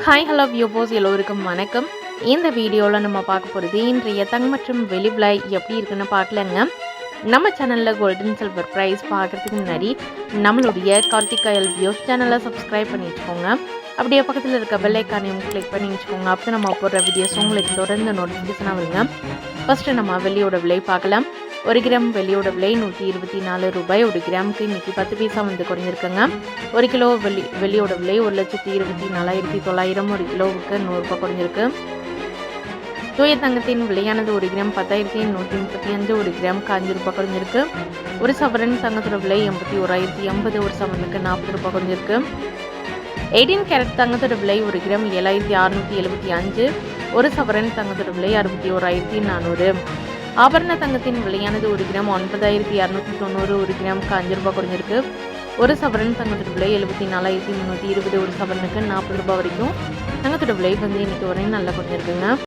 Hi hello வியூபோஸ் எல்லோருக்கும் வணக்கம். இந்த வீடியோவில் நம்ம பார்க்க போகிறது இன்றைய தங்க மற்றும் வெளி விலை எப்படி இருக்குன்னு பார்க்கலங்க. நம்ம சேனலில் கோல்டன் சில்வர் ப்ரைஸ் பார்க்குறதுக்கு முன்னாடி நம்மளுடைய கார்த்திகாயல் வியூஸ் சேனலை சப்ஸ்கிரைப் பண்ணி வச்சுக்கோங்க. அப்படியே பக்கத்தில் இருக்க பெல் ஐக்கானையும் கிளிக் பண்ணி வச்சுக்கோங்க. அப்போ நம்ம போடுற வீடியோஸ் உங்களுக்கு தொடர்ந்து நோட்டிஃபிகேஷனாக வருங்க. ஃபஸ்ட்டு நம்ம வெளியோட விலை பார்க்கலாம். ஒரு கிராம் வெள்ளியோட விலை நூற்றி இருபத்தி நாலு ரூபாய். ஒரு கிராமுக்கு இன்றைக்கி பத்து பைசா வந்து குறைஞ்சிருக்குங்க. ஒரு கிலோ வெள்ளி வெள்ளியோட விலை ஒரு லட்சத்தி இருபத்தி நாலாயிரத்தி தொள்ளாயிரம். ஒரு கிலோவுக்கு நூறுரூபா குறைஞ்சிருக்கு. தூய தங்கத்தின் விலையானது ஒரு கிராம் பத்தாயிரத்தி நூற்றி முப்பத்தி அஞ்சு. ஒரு கிராமுக்கு அஞ்சு ரூபாய் குறைஞ்சிருக்கு. ஒரு சவரன் தங்கத்தோட விலை எண்பத்தி ஓராயிரத்தி எண்பது. ஒரு சவரனுக்கு நாற்பது ரூபாய் குறைஞ்சிருக்கு. எயிட்டீன் கேரட் தங்கத்தோட விலை ஒரு கிராம் ஏழாயிரத்தி அறுநூற்றி எழுபத்தி அஞ்சு. ஒரு சவரன் தங்கத்தோட விலை அறுபத்தி ஓராயிரத்தி நானூறு. ஆபரண தங்கத்தின் விலையானது ஒரு கிராம் ஒன்பதாயிரத்தி இரநூத்தி தொண்ணூறு ஒரு கிராமுக்கு அஞ்சு ரூபாய் குறைஞ்சிருக்கு. ஒரு சவரன் தங்கத்தோட விலை எழுபத்தி நாலாயிரத்தி முந்நூற்றி இருபது ஒரு சவரனுக்கு நாற்பது ரூபாய் வரைக்கும். தங்கத்தோட விலை வந்து இன்னைக்கு வரையும் நல்லா குறைஞ்சிருக்குங்க.